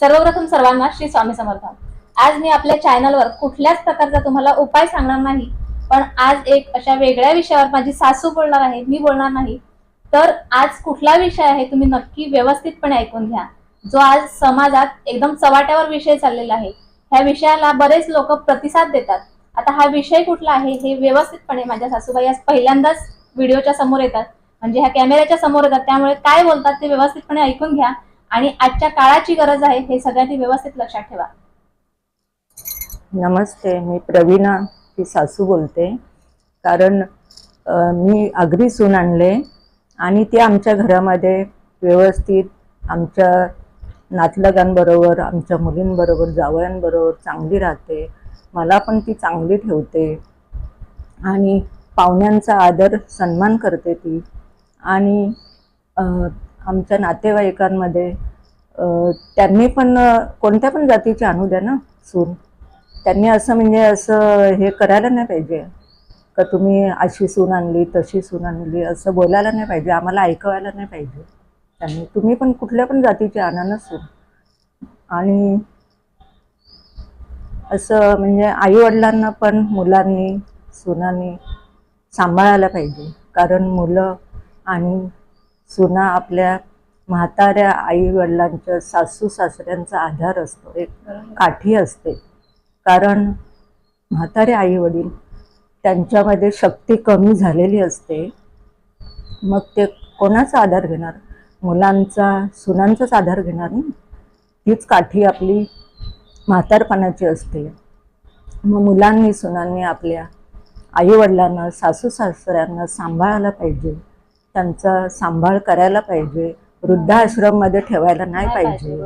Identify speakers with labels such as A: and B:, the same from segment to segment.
A: सर्वप्रथम सर्वांना श्री स्वामी समर्थ. आज मी आपल्या चॅनलवर कुठल्याच प्रकारचा तुम्हाला उपाय सांगणार नाही पण आज एक अशा वेगळ्या विषयावर माझी सासू बोलणार आहे मी बोलणार नाही. तर आज कुठला विषय आहे तुम्ही नक्की व्यवस्थितपणे ऐकून घ्या. जो आज समाजात एकदम चव्हाट्यावर विषय चाललेला आहे. ह्या विषयाला बरेच लोक प्रतिसाद देतात. आता हा विषय कुठला आहे हे व्यवस्थितपणे माझ्या सासूबाई आज पहिल्यांदाच व्हिडिओच्या समोर येतात. म्हणजे ह्या कॅमेऱ्याच्या समोर येतात. त्यामुळे काय बोलतात ते व्यवस्थितपणे ऐकून घ्या. आणि आजच्या काळाची गरज आहे हे सगळ्यांनी व्यवस्थित लक्षात ठेवा.
B: नमस्ते मी प्रवीणा ती सासू बोलते. कारण मी आगरी सून आणले आणि ते आमच्या घरामध्ये व्यवस्थित आमच्या नातलगांबरोबर आमच्या मुलींबरोबर जावयांबरोबर चांगली राहते. मला पण ती चांगली ठेवते आणि पाहुण्यांचा आदर सन्मान करते ती. आणि आमच्या नातेवाईकांमध्ये त्यांनी पण कोणत्या पण जातीची आणू द्या ना सून. त्यांनी असं म्हणजे असं हे करायला नाही पाहिजे. का तुम्ही अशी सून आणली तशी सून आणली असं बोलायला नाही पाहिजे आम्हाला ऐकवायला नाही पाहिजे. त्यांनी तुम्ही पण कुठल्या पण जातीची आणा ना सून. आणि असं म्हणजे आईवडिलांना पण मुलांनी सुनांनी सांभाळायला पाहिजे. कारण मुलं आणि सुना आपल्या म्हाताऱ्या आईवडिलांच्या सासू सासऱ्यांचा आधार असतो एक काठी असते. कारण म्हातारे आई वडील त्यांच्यामध्ये शक्ती कमी झालेली असते. मग ते कोणाचा आधार घेणार? मुलांचा सुनांचाच आधार घेणार ना? हीच काठी आपली म्हातारपणाची असते. मग मुलांनी सुनांनी आपल्या आईवडिलांना सासू सासऱ्यांना सांभाळायला पाहिजे. त्यांचा सांभाळ करायला पाहिजे वृद्धाश्रममध्ये ठेवायला नाही पाहिजे.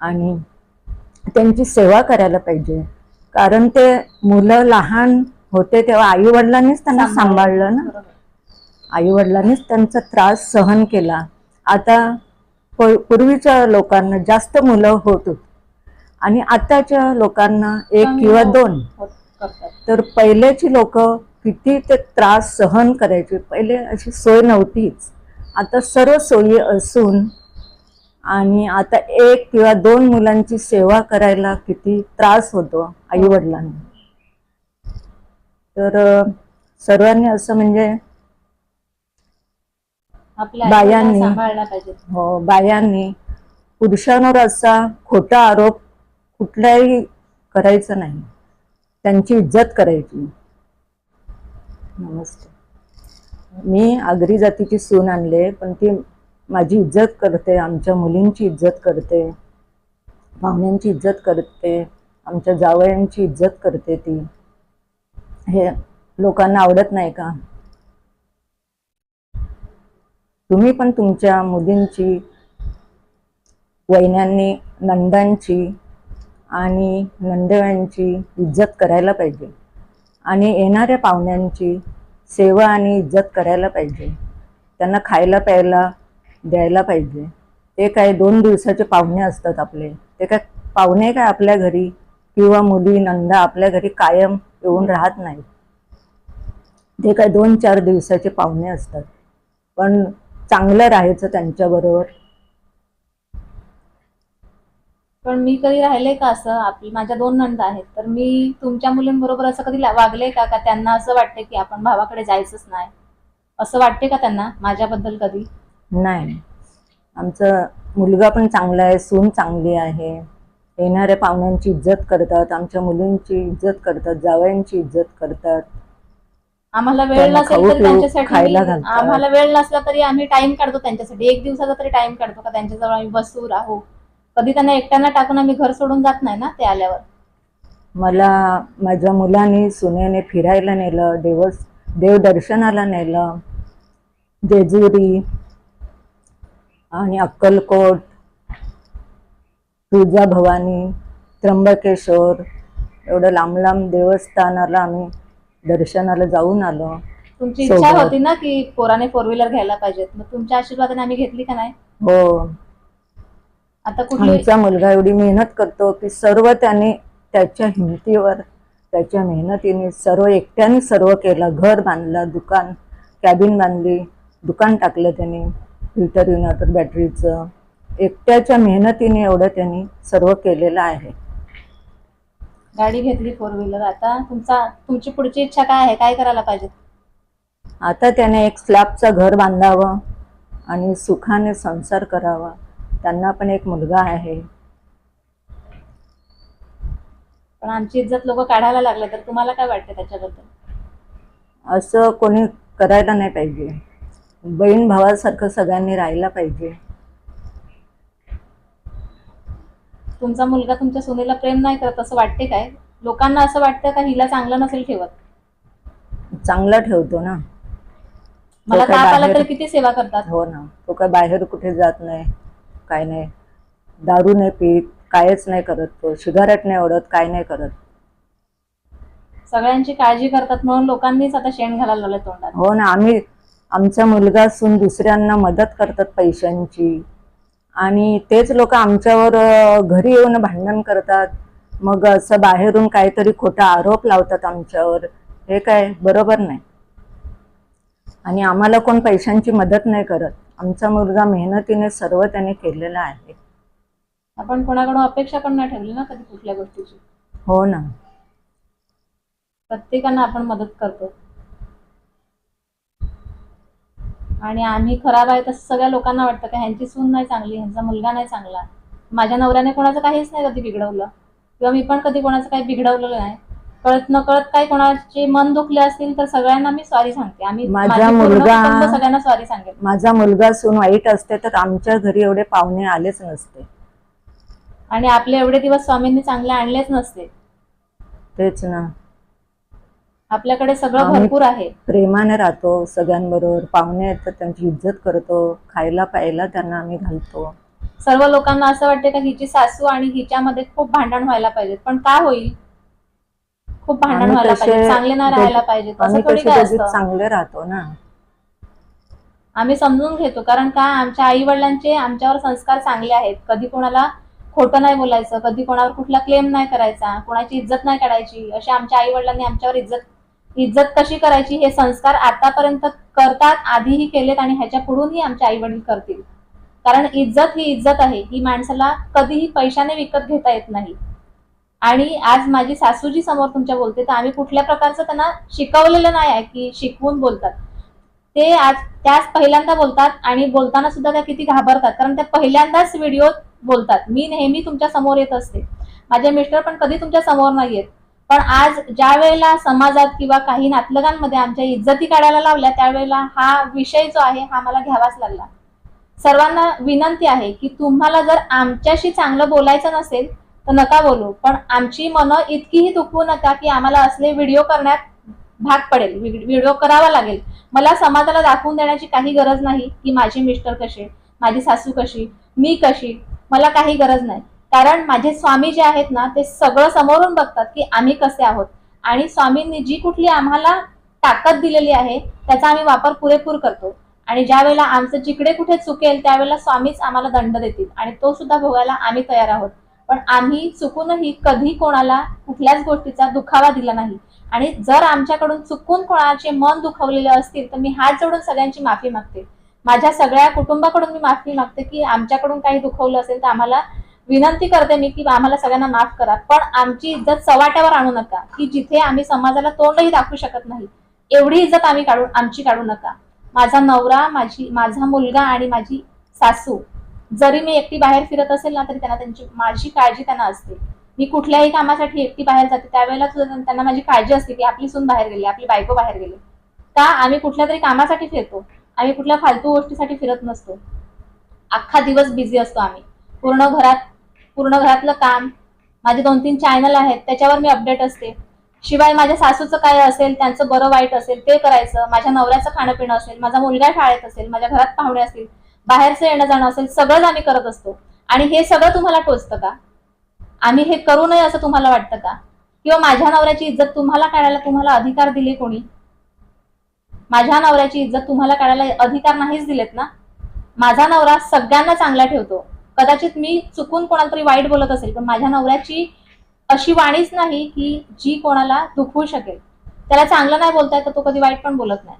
B: आणि त्यांची सेवा करायला पाहिजे कारण ते मुलं लहान होते तेव्हा आई वडिलांनीच त्यांना सांभाळलं ना. आई वडिलांनीच त्यांचा त्रास सहन केला आता पूर्वीच्या लोकांना जास्त मुलं होत होती आणि आताच्या लोकांना एक किंवा दोन. तर पहिलेची लोक किती ते त्रास सहन करायचे. पहिले अशी सोय नव्हतीच. आता सर्व सोयी असून आणि आता एक किंवा दोन मुलांची सेवा करायला किती त्रास होतो आई वडिलांना तर सर्वांनी असं म्हणजे बायांनी- हो बायांनी पुरुषांवर असा खोटा आरोप कुठलाही करायचा नाही. त्यांची इज्जत करायची. नमस्ते. मी आगरी जातीची सून आणले पण ती माझी इज्जत करते आमच्या मुलींची इज्जत करते पाहुण्यांची इज्जत करते आमच्या जावयांची इज्जत करते ती. हे लोकांना आवडत नाही का? तुम्ही पण तुमच्या मुलींची वहिन्यांनी नंदांची आणि नंदेवांची इज्जत करायला पाहिजे. आणि येणाऱ्या पाहुण्यांची सेवा आणि इज्जत करायला पाहिजे. त्यांना खायला प्यायला द्यायला पाहिजे. ते काय दोन दिवसाचे पाहुणे असतात आपले. ते काय पाहुणे काय आपल्या घरी किंवा मुली नंदा आपल्या घरी कायम येऊन राहत नाहीत. ते काय दोन चार दिवसाचे पाहुणे असतात. पण चांगलं राहायचं त्यांच्याबरोबर.
A: पण मी कधी राहिले का असं? आपली माझ्या दोन नंद आहेत. तर मी तुमच्या मुलींबरोबर असं कधी वागले का? का त्यांना असं वाटते की आपण भावाकडे जायचंच नाही? असं वाटते का त्यांना माझ्याबद्दल कधी?
B: नाही. आमचं मुलगा पण चांगला आहे सून चांगली आहे. येणाऱ्या पाहुण्यांची इज्जत करतात आमच्या मुलींची इज्जत करतात जावयांची इज्जत करतात.
A: आम्हाला वेळ नसेल तर त्यांच्यासाठी. आम्हाला वेळ नसला तरी आम्ही टाइम काढतो त्यांच्यासाठी. एक दिवसाचा तरी टाइम काढतो का? त्यांच्याजवळ आम्ही बसू राहू. कधी त्यांना एकट्यानं टाकून आम्ही घर सोडून जात नाही ना ते आल्यावर?
B: मला माझ्या मुलांनी सुनेने फिरायला नेलं देवस देवदर्शनाला नेलं जेजुरी आणि अक्कलकोट तुळजाभवानी त्र्यंबकेश्वर एवढं लांब लांब देवस्थानाला आम्ही दर्शनाला जाऊन आलो.
A: तुमची इच्छा
B: सोबत.
A: होती ना की पोराने फोर व्हीलर घ्यायला पाहिजेत. मग तुमच्या आशीर्वादाने आम्ही घेतली का नाही?
B: हो.
A: आता कुठली
B: आमचा मुलगा एवढी मेहनत करतो की सर्व त्याने त्याच्या हिमतीवर त्याच्या मेहनतीने सर्व एकट्याने सर्व केलं. घर बांधलं दुकान कॅबिन बांधली दुकान टाकलं त्याने फिल्टर युनायटर बॅटरीचं एकट्याच्या मेहनतीने एवढं त्यांनी सर्व केलेलं आहे.
A: गाडी घेतली फोर व्हीलर आता तुमचा तुमची पुढची इच्छा काय आहे? काय करायला पाहिजे?
B: आता त्याने एक स्लॅबचं घर बांधावं आणि सुखाने संसार करावा. त्यांना पण एक मुलगा आहे.
A: पण आमची इज्जत लोक काढायला लागले तर तुम्हाला काय वाटतं त्याच्याबद्दल?
B: असं कोणी करायला नाही पाहिजे. बहीण भावासारखं सगळ्यांनी राहायला पाहिजे.
A: तुमचा मुलगा तुमच्या सुनेला प्रेम नाही करत असं वाटते काय? लोकांना असं वाटतं का हिला चांगलं नसेल ठेवत?
B: चांगला ठेवतो ना.
A: मला
B: काय
A: ताप आला
B: बाहेर-
A: तर किती सेवा करतात?
B: हो ना. तो काय बाहेर कुठे जात नाही. काय नाही. दारू नाही पीत कायच नाही करत तो. सिगारेट नाही ओढत काय नाही करत.
A: सगळ्यांची काळजी करतात म्हणून लोकांनीच आता शेण घालायला लावलं तोंडात.
B: हो ना आम्ही आमचा मुलगा असून दुसऱ्यांना मदत करतात पैशांची. आणि तेच लोक आमच्यावर अं, घरी येऊन भांडण करतात. मग असं बाहेरून काहीतरी खोटा आरोप लावतात आमच्यावर. हे काय बरोबर नाही. आणि आम्हाला कोण पैशांची मदत नाही करत. आमचा मुलगा मेहनतीने सर्व त्याने केलेलं आहे.
A: आपण कोणाकडून अपेक्षा पण नाही ठेवली ना कधी कुठल्या गोष्टीची?
B: हो ना.
A: प्रत्येकांना आपण मदत करतो. आणि आम्ही खराब आहे तसं सगळ्या लोकांना वाटतं का ह्यांची सून नाही चांगली ह्यांचा मुलगा नाही चांगला. माझ्या नवऱ्याने कोणाचं काहीच नाही कधी बिघडवलं. किंवा मी पण कधी कोणाचं काही बिघडवलेलं नाही. कळत न कळत काही कोणाचे मन दुखले असतील तर सगळ्यांना मी सॉरी सांगते. आम्ही
B: माझा
A: माझी पूर्ण
B: मुलगा-
A: कुटुंब सगळ्यांना सॉरी सांगेल.
B: माझा मुलगा सून वाईट असते तर आमच्या घरी एवढे पाहुणे आलेच नसते.
A: आणि आपले एवढे दिवस स्वामींनी चांगले आणलेच नसते.
B: तेच ना.
A: आपल्याकडे सगळं
B: आम्ही-
A: भरपूर आहे.
B: प्रेमाने राहतो सगळ्यांबरोबर. पाहुणे येतात त्यांची इज्जत करतो. खायला प्यायला त्यांना आम्ही घालतो.
A: सर्व लोकांना असं वाटते का हिची सासू आणि हिच्यामध्ये खूप भांडण व्हायला पाहिजे पण काय होईल? खूप भांडण व्हायला पाहिजे चांगले नाही राहायला पाहिजे थोडी काय
B: चांगले राहतो ना.
A: आम्ही समजून घेतो कारण का आमच्या आई वडिलांचे आमच्यावर संस्कार चांगले आहेत. कधी कोणाला खोटं नाही बोलायचं कधी कोणावर कुठला क्लेम नाही करायचा कोणाची इज्जत नाही काढायची असे आमच्या आई वडिलांनी आमच्यावर इज्जत इज्जत कशी करायची हे संस्कार आतापर्यंत करतात आधीही केलेत आणि ह्याच्या पुढूनही आमचे आई वडील करतील. कारण इज्जत ही इज्जत आहे ही माणसाला कधीही पैशाने विकत घेता येत नाही. आणि आज माझी सासूजी समोर तुमच्या बोलते तर आम्ही कुठल्या प्रकारचं त्यांना शिकवलेलं नाही आहे की शिकवून बोलतात. ते आज त्याच पहिल्यांदा बोलतात आणि बोलताना सुद्धा त्या किती घाबरतात. कारण त्या पहिल्यांदाच व्हिडिओ बोलतात. मी नेहमी तुमच्यासमोर येत असते. माझे मिस्टर पण कधी तुमच्यासमोर नाही येत. पण आज ज्या वेळेला समाजात किंवा काही नातलगांमध्ये आमच्या इज्जती काढायला लावल्या त्यावेळेला हा विषय जो आहे हा मला घ्यावाच लागला. सर्वांना विनंती आहे की तुम्हाला जर आमच्याशी चांगलं बोलायचं नसेल तर नका बोलू. पण आमची मनं इतकीही दुखवू नका की आम्हाला असले व्हिडिओ करण्यात भाग पडेल. व्हिडिओ करावा लागेल. मला समाजाला दाखवून देण्याची काही गरज नाही की माझे मिस्टर कसे माझी सासू कशी मी कशी. मला काही गरज नाही. कारण माझे स्वामी जे आहेत ना ते सगळं समोरून बघतात की आम्ही कसे आहोत. आणि स्वामींनी जी कुठली आम्हाला ताकद दिलेली आहे त्याचा आम्ही वापर पुरेपूर करतो. आणि ज्या वेळेला आमचं जिकडे कुठे चुकेल त्यावेळेला स्वामीच आम्हाला दंड देतील. आणि तो सुद्धा भोगायला आम्ही तयार आहोत. पण आम्ही चुकूनही कधी कोणाला कुठल्याच गोष्टीचा दुखावा दिला नाही. आणि जर आमच्याकडून चुकून कोणाचे मन दुखवलेले असतील तर मी हात जोडून सगळ्यांची माफी मागते. माझ्या सगळ्या कुटुंबाकडून मी माफी मागते की आमच्याकडून काही दुखवलं असेल तर आम्हाला विनंती करते मी की आम्हाला सगळ्यांना माफ करा. पण आमची इज्जत चव्हाट्यावर आणू नका की जिथे आम्ही समाजाला तोंडही दाखवू शकत नाही. एवढी इज्जत आम्ही काढू आमची काढू नका. माझा नवरा माझी माझा मुलगा आणि माझी सासू जरी मी एकटी बाहेर फिरत असेल ना तरी त्यांना त्यांची माझी काळजी त्यांना असते. मी कुठल्याही कामासाठी एकटी बाहेर जाते त्यावेळेला सुद्धा त्यांना माझी काळजी असते की आपली सून बाहेर गेली आपली बायको बाहेर गेली. का आम्ही कुठल्या तरी कामासाठी फिरतो आम्ही कुठल्या फालतू गोष्टीसाठी फिरत नसतो. अख्खा दिवस बिझी असतो आम्ही. पूर्ण घरात पूर्ण घरातलं काम माझे दोन तीन चॅनल आहेत त्याच्यावर मी अपडेट असते. शिवाय माझ्या सासूचं काय असेल त्यांचं बरं वाईट असेल ते करायचं. माझ्या नवऱ्याचं खाणं पिणं असेल माझा मुलगा शाळेत असेल माझ्या घरात पाहुणे असतील बाहेरचं येणं जाणं असेल सगळंच आम्ही करत असतो. आणि हे सगळं तुम्हाला टोचतं का? आम्ही हे करू नये असं तुम्हाला वाटतं का? किंवा माझ्या नवऱ्याची इज्जत तुम्हाला काढायला तुम्हाला अधिकार दिले कोणी? माझ्या नवऱ्याची इज्जत तुम्हाला काढायला अधिकार नाहीच दिलेत ना? माझा नवरा सगळ्यांना चांगला ठेवतो. कदाचित मी चुकून कोणाला तरी वाईट बोलत असेल पण माझ्या नवऱ्याची अशी वाणीच नाही की जी कोणाला दुखवू शकेल. त्याला चांगलं नाही बोलताय तर तो कधी वाईट पण बोलत नाही.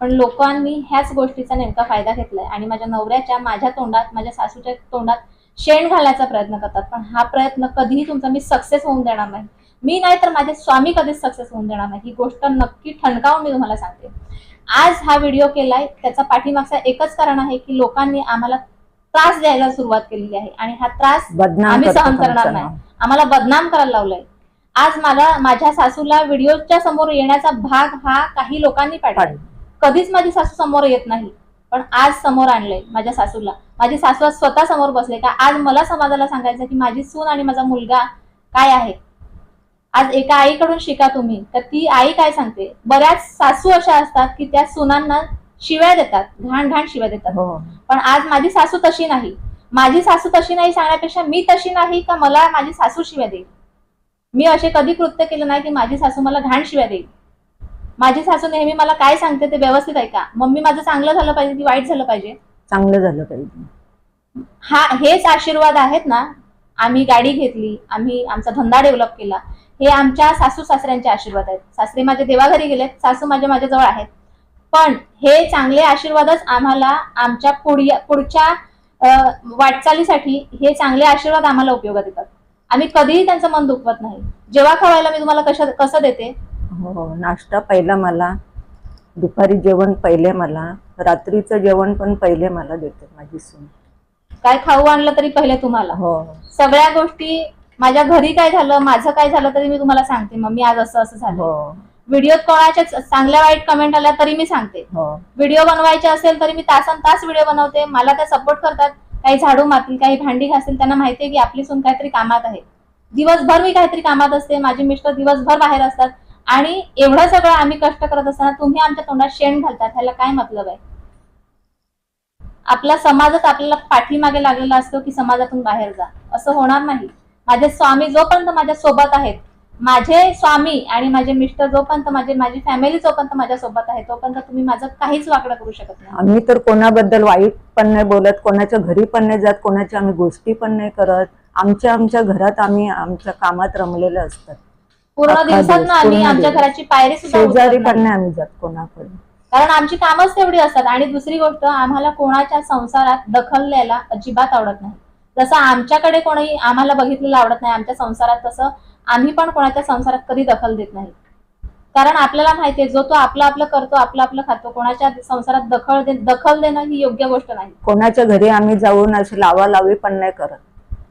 A: पण लोकांनी ह्याच गोष्टीचा नेमका फायदा घेतलाय आणि माझ्या नवऱ्याच्या माझ्या तोंडात माझ्या सासूच्या तोंडात शेण घालण्याचा प्रयत्न करतात. पण हा प्रयत्न कधीही तुमचा मी सक्सेस होऊन देणार नाही. मी नाही तर माझे स्वामी कधीच सक्सेस होऊन देणार नाही. ही गोष्ट नक्की ठणकावून मी तुम्हाला सांगते. आज हा व्हिडिओ केलाय त्याचा पाठीमागचा एकच कारण आहे की लोकांनी आम्हाला त्रास द्यायला सुरुवात केलेली आहे आणि हा त्रास आम्ही सहन करणार नाही. आम्हाला बदनाम करायला लावलंय. आज मला माझ्या सासूला व्हिडिओच्या समोर येण्याचा भाग हा काही लोकांनी पाडलं. कधीच माझी सासू समोर येत नाही. पण आज समोर आणलंय माझ्या सासूला. माझी सासू आज स्वतः समोर बसले का आज मला समाजाला सांगायचं की माझी सून आणि माझा मुलगा काय आहे? आज एका आईकडून शिका तुम्ही. तर ती आई काय सांगते? बऱ्याच सासू अशा असतात की त्या सुनांना शिव्या देतात. घाण घाण शिव्या देतात.
B: हो.
A: पण आज माझी सासू तशी नाही. माझी सासू तशी नाही सांगण्यापेक्षा मी तशी नाही का मला माझी सासू शिव्या देईल? मी असे कधी कृत्य केलं नाही की माझी सासू मला घाण शिव्या देईल? माझी सासू नेहमी मला काय सांगते ते व्यवस्थित ऐका. मम्मी माझं चांगलं झालं पाहिजे की वाईट झालं पाहिजे?
B: चांगलं झालं पाहिजे.
A: हा हेच आशीर्वाद आहेत ना. आम्ही गाडी घेतली आम्ही आमचा धंदा डेव्हलप केला. हे आमच्या सासू सासऱ्यांचे आशीर्वाद आहेत. सासरे माझे देवाघरी गेलेत सासू माझ्या माझ्याजवळ आहेत. पण हे चांगले आशीर्वादच आम्हाला आमच्या पुढच्या वाटचालीसाठी हे चांगले आशीर्वाद आम्हाला उपयोगात येतात. आम्ही कधीही त्यांचं मन दुखवत नाही. जेव्हा खवायला मी तुम्हाला कशा कसं देते?
B: हो नाश्ता पहिला मला दुपारी जेवण पहिले मला रात्रीचं जेवण पण पहिले मला देते माझी सून.
A: काय खाऊ आणलं तरी पहिले तुम्हाला?
B: हो.
A: सगळ्या गोष्टी माझ्या घरी काय झालं माझं काय झालं तरी मी तुम्हाला सांगते. मम्मी आज असं असं झालं.
B: हो.
A: व्हिडिओत कोणाच्या चांगल्या वाईट कमेंट आल्या तरी मी सांगते.
B: हो.
A: व्हिडिओ बनवायचे असेल तरी मी तासन तास व्हिडिओ बनवते. मला त्या सपोर्ट करतात. काही झाडू मारतील काही भांडी घासतील त्यांना माहितीये की आपली सून काहीतरी कामात आहे. दिवसभर मी काहीतरी कामात असते. माझे मिस्टर दिवसभर बाहेर असतात. आणि एवढं सगळं आम्ही कष्ट करत असताना तुम्ही आमच्या तोंडात शेण घालतात ह्याला काय मतलब आहे? आपला समाजच आपल्याला पाठीमागे लागलेला असतो की समाजातून बाहेर जा. असं होणार नाही. माझे स्वामी जोपर्यंत माझ्या सोबत आहेत माझे स्वामी आणि माझे मिस्टर जोपर्यंत माझे माझी फॅमिली जोपर्यंत माझ्या सोबत आहे तोपर्यंत तुम्ही माझं काहीच वाकडं करू शकत नाही.
B: आम्ही तर कोणाबद्दल वाईट पण नाही बोलत कोणाच्या घरी पण नाही जात कोणाच्या आम्ही गोष्टी पण नाही करत. आमच्या आमच्या घरात आम्ही आमच्या कामात रमलेलं असतात.
A: पूर्ण दिवसात
B: दिवस,
A: ना आम्ही आमच्या. घराची पायरी सुद्धा
B: शेजारी
A: उतरत
B: पण
A: नाही.
B: नाही. आम्ही जात कोणाकडे
A: कारण आमची कामच तेवढी असतात. आणि दुसरी गोष्ट आम्हाला कोणाच्या संसारात दखल द्यायला अजिबात आवडत नाही. जसं आमच्याकडे कोणी आम्हाला बघितलेलं आवडत नाही आमच्या संसारात तसं आम्ही पण कोणाच्या संसारात कधी दखल देत नाही. कारण आपल्याला माहितीये जो तो आपलं आपलं करतो आपलं आपलं खातो कोणाच्या संसारात दखल दे दखल देणं ही योग्य गोष्ट नाही.
B: कोणाच्या घरी आम्ही जाऊन अशी लावालावी पण नाही करत.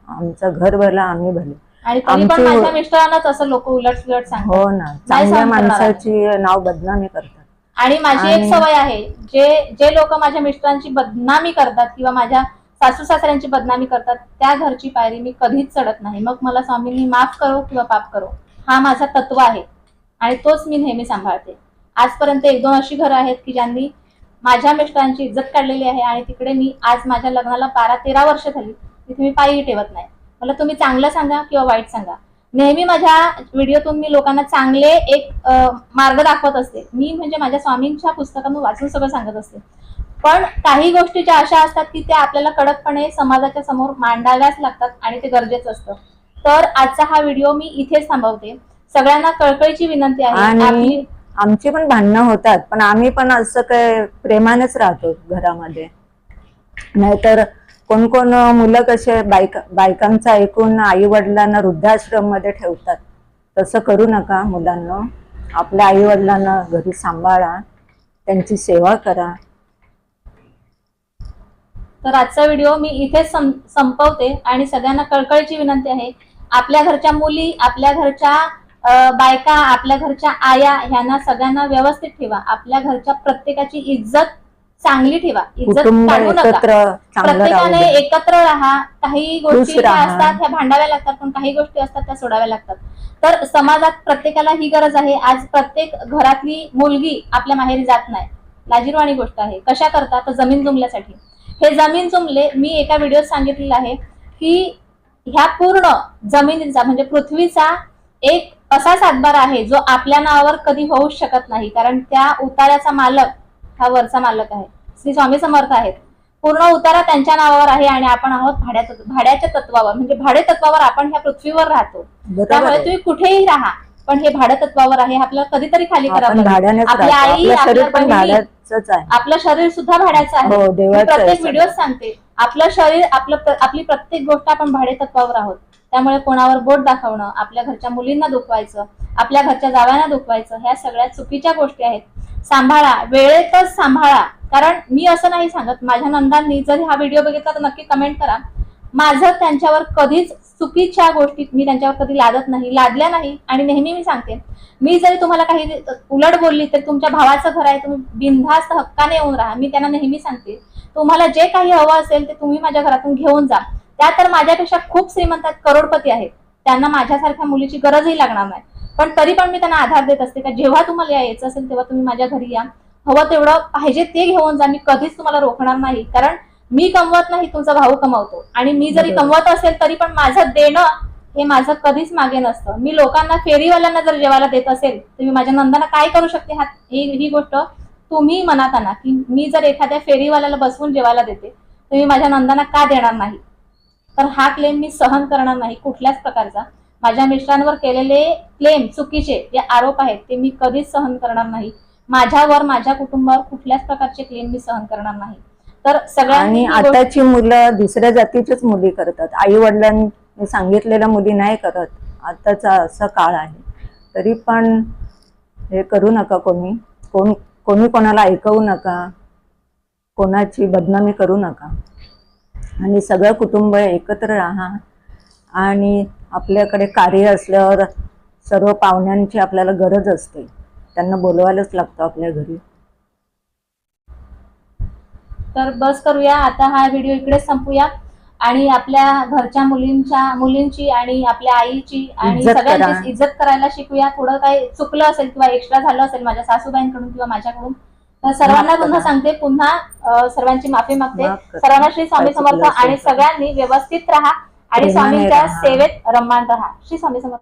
B: आमचं घर भलं आम्ही भले.
A: आणि तरी पण माझ्या मिस्टरांनाच असं लोक उलट सुलट सांगतात.
B: हो ना. चांगल्या. माणसाची नाव बदनामी करतात.
A: आणि माझी एक सवय आहे जे जे लोक माझ्या मिस्टरांची बदनामी करतात किंवा माझ्या सासू सासऱ्यांची बदनामी करतात त्या घरची पायरी मी कधीच चढत नाही. मग मला स्वामींनी माफ करो किंवा पाप करो हा माझा तत्व आहे आणि तोच मी नेहमी सांभाळते. आजपर्यंत एक दोन अशी घरं आहेत की ज्यांनी माझ्या मिस्टरांची इज्जत काढलेली आहे आणि तिकडे मी आज माझ्या लग्नाला बारा तेरा वर्ष झाली तिथे मी पायही ठेवत नाही. मला तुम्ही चांगलं सांगा किंवा वाईट सांगा. नेहमी माझ्या व्हिडिओतून मी लोकांना चांगले एक मार्ग दाखवत असते. मी म्हणजे माझ्या स्वामींच्या पुस्तकातून वाचून सगळं सांगत असते. पण काही गोष्टी ज्या अशा असतात की त्या आपल्याला कडकपणे समाजाच्या समोर मांडाव्याच लागतात आणि ते गरजेचं असतं. तर आजचा हा व्हिडिओ मी इथेच थांबवते. सगळ्यांना कळकळीची विनंती आहे.
B: आणि आमची पण भांडणं होतात पण आम्ही पण असं काय प्रेमानेच राहतो घरामध्ये. नाहीतर कोण कोण मुलं कसे बायका बायकांचं ऐकून आई वडिलांना वृद्धाश्रममध्ये ठेवतात? तसं करू नका मुलांना. आपल्या आई वडिलांना घरी सांभाळा. त्यांची सेवा करा.
A: तर आजचा व्हिडिओ मी इथेच सं- संपवते आणि सगळ्यांना कळकळीची विनंती आहे. आपल्या घरच्या मुली आपल्या घरच्या बायका आपल्या घरच्या आया ह्यांना सगळ्यांना व्यवस्थित ठेवा. आपल्या घरच्या प्रत्येकाची इज्जत चांगली ठेवा. इज्जत काढू नका. प्रत्येकाने. एकत्र राहा. काही गोष्टी. असतात ह्या भांडाव्या लागतात पण काही गोष्टी असतात त्या सोडाव्या लागतात. तर समाजात प्रत्येकाला ही गरज आहे. आज प्रत्येक घरातली मुलगी आपल्या माहेरी जात नाही. लाजीरवाणी गोष्ट आहे. कशा करता? तर जमीन जुमल्यासाठी. हे जमीन जुमले मी एका व्हिडिओत सांगितलेलं आहे की ह्या पूर्ण जमिनीचा म्हणजे पृथ्वीचा एक असा सातबार आहे जो आपल्या नावावर कधी होऊच शकत नाही. कारण त्या उतार्याचा मालक हा वरचा मालक आहे. श्री स्वामी समर्थ आहेत. पूर्ण उतारा त्यांच्या नावावर आहे आणि आपण आहोत भाड्या भाड्याच्या तत्वावर. म्हणजे भाडे तत्वावर आपण ह्या पृथ्वीवर राहतो. त्यामुळे. तुम्ही कुठेही राहा पण हे भाडे तत्वावर आहे. आपल्याला कधीतरी खाली करावं आपली आई,
B: आपलं शरीर
A: सुद्धा भाड्याचं आहे.
B: हो
A: प्रत्येक. व्हिडिओ सांगते. आपलं शरीर आपलं आपली प्रत्येक गोष्ट आपण भाडे तत्वावर आहोत. त्यामुळे कोणावर बोट दाखवणं आपल्या घरच्या मुलींना दुखवायचं आपल्या घरच्या जाव्यांना दुखवायचं ह्या सगळ्या चुकीच्या गोष्टी आहेत. सांभाळा वेळेतच सांभाळा. कारण मी असं नाही सांगत माझ्या नंदांनी जर हा व्हिडिओ बघितला तर नक्की कमेंट करा. माझं त्यांच्यावर कधीच चुकीच्या गोष्टीत मी त्यांच्यावर कधी लादत नाही लादल्या नाही. आणि नेहमी मी सांगते मी जरी तुम्हाला काही उलट बोलली तर तुमच्या भावाचं घर आहे तुम्ही बिनधास्त हक्काने येऊन राहा. मी त्यांना नेहमी सांगते तुम्हाला जे काही हवं असेल ते तुम्ही माझ्या घरातून घेऊन जा. त्या तर माझ्यापेक्षा खूप श्रीमंत आहेत करोडपती आहेत. त्यांना माझ्यासारख्या मुलीची गरजही लागणार नाही. पण तरी पण मी त्यांना आधार देत असते का? जेव्हा तुम्हाला यायचं असेल तेव्हा तुम्ही माझ्या घरी या. हवं तेवढं पाहिजे ते घेऊन जा. मी कधीच तुम्हाला रोखणार नाही. कारण मी कमवत नाही तुमचा भाऊ कमवतो. आणि मी जरी. कमवत असेल तरी पण माझं देणं हे माझं कधीच मागे नसतं. मी लोकांना फेरीवाल्यांना जर जेवायला देत असेल तर मी माझ्या नंदांना काय करू शकते? हा ही ही गोष्ट तुम्ही मनात आणा की मी जर एखाद्या फेरीवाल्याला बसवून जेवायला देते तर मी माझ्या नंदांना का देणार नाही? तर हा क्लेम मी सहन करणार नाही कुठल्याच प्रकारचा. माझ्या मिस्टरांवर केलेले क्लेम चुकीचे जे आरोप आहेत ते मी कधीच सहन करणार नाही. माझ्यावर माझ्या कुटुंबावर कुठल्याच प्रकारचे क्लेम मी सहन करणार नाही. तर सगळ्यांनी
B: आताची मुलं दुसऱ्या जातीच्याच मुली करतात. आई वडिलांनी सांगितलेल्या मुली नाही करत. आताचा असा काळ आहे. तरी पण हे करू नका कोणी. कोण कोणी कोणाला ऐकवू नका. कोणाची बदनामी करू नका. आणि सगळं कुटुंब एकत्र राहा. आणि आपल्याकडे कार्य असल्यावर सर्व पाहुण्यांची आपल्याला गरज असते. त्यांना बोलवायलाच लागतं आपल्या घरी. तर
A: बस करूया. आता हा व्हिडिओ इकडेच संपूया. आणि आपल्या घरच्या मुलींच्या मुलींची आणि आपल्या आईची आणि. सगळ्यांची इज्जत करायला शिकूया. थोडं काही चुकलं असेल किंवा एक्स्ट्रा झालं असेल माझ्या सासूबाईंकडून किंवा माझ्याकडून सर्वांना पुन्हा. सांगते पुन्हा सर्वांची माफी मागते. सर्वांना श्री स्वामी समर्थ आणि. सगळ्यांनी व्यवस्थित राहा आणि स्वामींच्या. सेवेत रममान राहा श्री स्वामी समर्थ